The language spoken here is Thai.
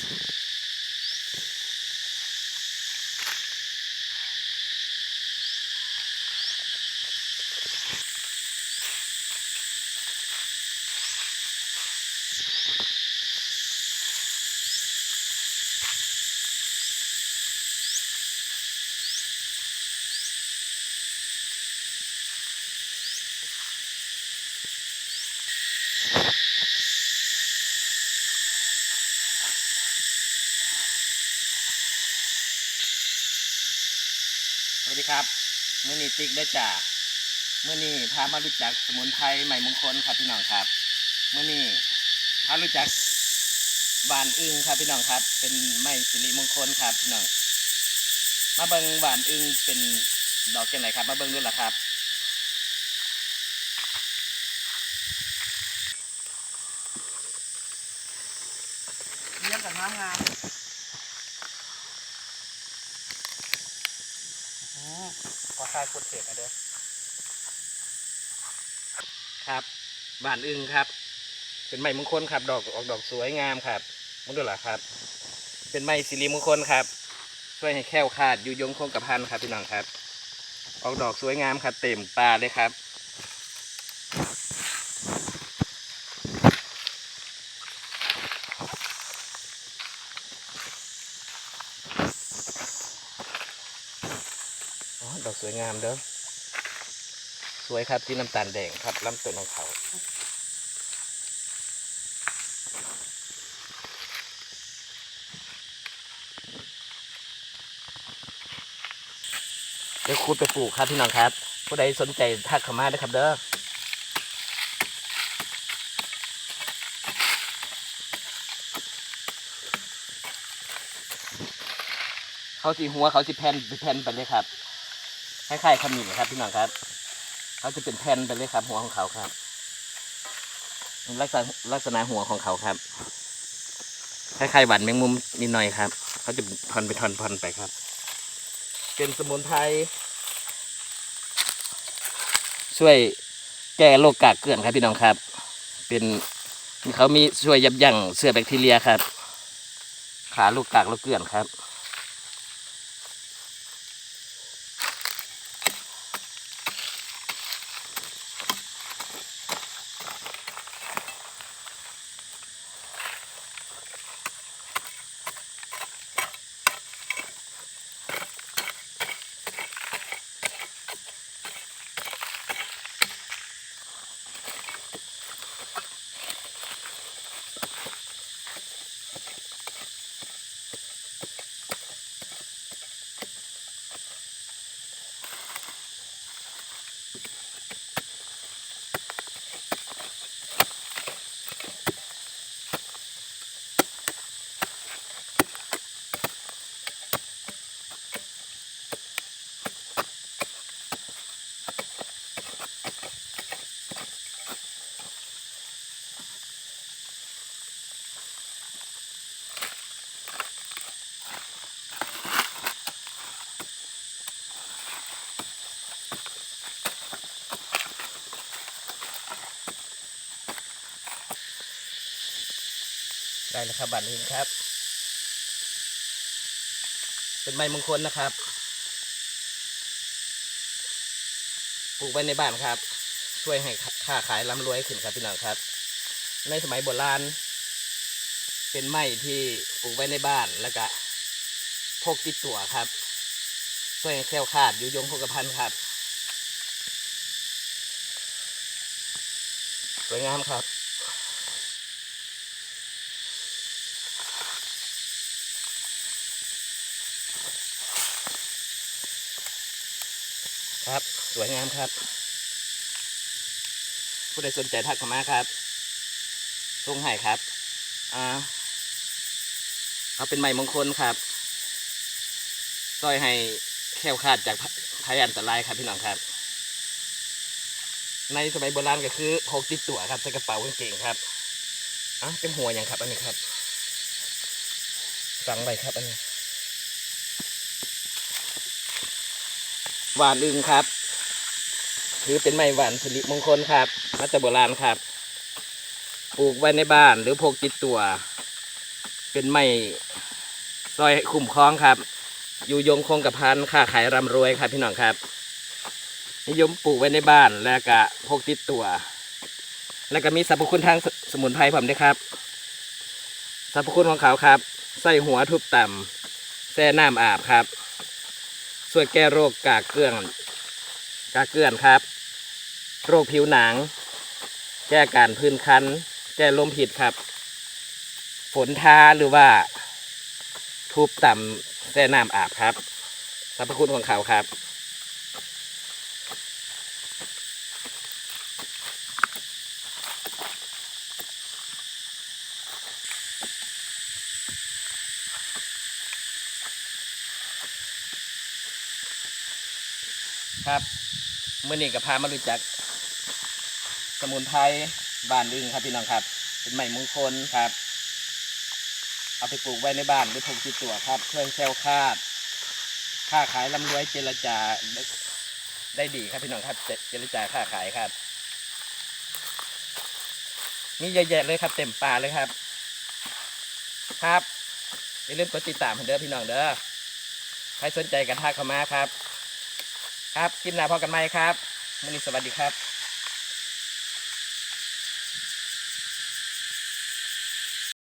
ส ครับมื่อนี้ติ๊กได้จากมื่อนี้พามารู้จักสมุนไพรใหม่มงคลครับพี่น้องครับมื่อนี้พารู้จักหวานอึงครับพี่น้องครับ เป็นไม้สิริมงคลครับพี่น้องมาเบิงหวานอึงเป็นดอกจังไหนครับ มาเบิงดูล่ะครับเลี้ยงกับน้ำงามอืม ขอทายกดเสียงหน่อยเด้อครับบ้านอึงครับ เป็นไม้มงคลครับ ดอกออกดอกสวยงามครับมงดูล่ะครับ เป็นไม้สิริมงคลครับ ช่วยให้แค้วขาดอยู่ยงคงกระพันครับพี่น้องครับ ออกดอกสวยงามครับ เต็มป่าเลยครับ อ๋อ ดอก สวยงามเด้อสวยครับสีน้ำตาลแดงครับลำต้นของเขาเดี๋ยวคูดไปปลูกครับพี่น้องครับ ผู้ใดสนใจทักเข้ามาได้ครับเด้อเขาสีหัวเขาสีแผ่นเป็นแผ่นไปเลยครับ คล้ายๆขมิ้นครับพี่น้องครับ เขาจะเป็นแผ่นไปเลยครับ หัวของเขาครับลักษณะลักษณะหัวของเขาครับคล้ายๆหวานแมงมุมนิดหน่อยครับ เขาจะเป็นทอนไปทอนทอนไปครับ เป็นสมุนไพรช่วยแก้โรคกากเกลื่อนครับพี่น้องครับ เป็นเขามีช่วยยับยั้งเชื้อแบคทีเรียครับ ขาลูกกากลูกเกลื่อนครับ ได้แล้วครับบัตรนี้ครับ เป็นไม้มงคลนะครับปลูกไว้ในบ้านครับ ช่วยให้ค้าขายร่ำรวยขึ้นครับพี่น้องครับ ในสมัยโบราณ เป็นไม้ที่ปลูกไว้ในบ้านแล้วก็พกติดตัวครับ ช่วยให้แคล้วคลาดอยู่ยงคงกระพันครับสวยงามครับ ครับ สวยงามครับ ผู้ใดสนใจทักเข้ามาครับส่งให้ครับอ่าเอาเป็นไม้มงคลครับซอยให้แค้วคาดจากภัยอันตรายครับพี่น้องครับ ในสมัยโบราณก็คือพกติดตัวครับใส่กระเป๋ากางเกงครับอะเป็นหัวอย่างครับ อันนี้ครับ สั่งไปครับอันนี้ หวานอึงครับ ถือเป็นไม้หวานสิริมงคลครับมาจากโบราณครับ ปลูกไว้ในบ้านหรือพกติดตัว เป็นไม้ซอยคุ้มครองครับ อยู่ยงคงกับพันค้าขายร่ำรวยครับพี่น้องครับ นิยมปลูกไว้ในบ้านแล้วก็พกติดตัว แล้วก็มีสรรพคุณทางสสมุนไพรผมด้วยครับ สรรพคุณของเขาครับใส่หัวทุบต่ำแช่น้ำอาบครับ ช่วยแก้โรคกากเกลื่อนกากเกลื่อนครับ โรคผิวหนัง แก้การพื้นคันแก้ลมผิดครับ ฝนทาหรือว่า ทุบต่ำแส่น้ำอาบครับสรรพคุณของเขาครับ ครับเมื่อนี้ก็พามารู้จัก สมุนไพรบ้านอึงครับพี่น้องครับ เป็นไม้มงคลครับ เอาไปปลูกไว้ในบ้านหรือพกติดตัวครับ เพื่อให้แคล้วคลาดค้าขายร่ำรวยเจรจาได้ดีครับพี่น้องครับเจรจาค้าขายครับ มีเยอะแยะเลยครับ เต็มป่าเลยครับ ครับอย่าลืมกดติดตามผมเด้อพี่น้องเด้อใครสนใจกันทักเข้ามาครับ ครับคลิปหน้าพอกันไหมครับมื่อนี้สวัสดีครับ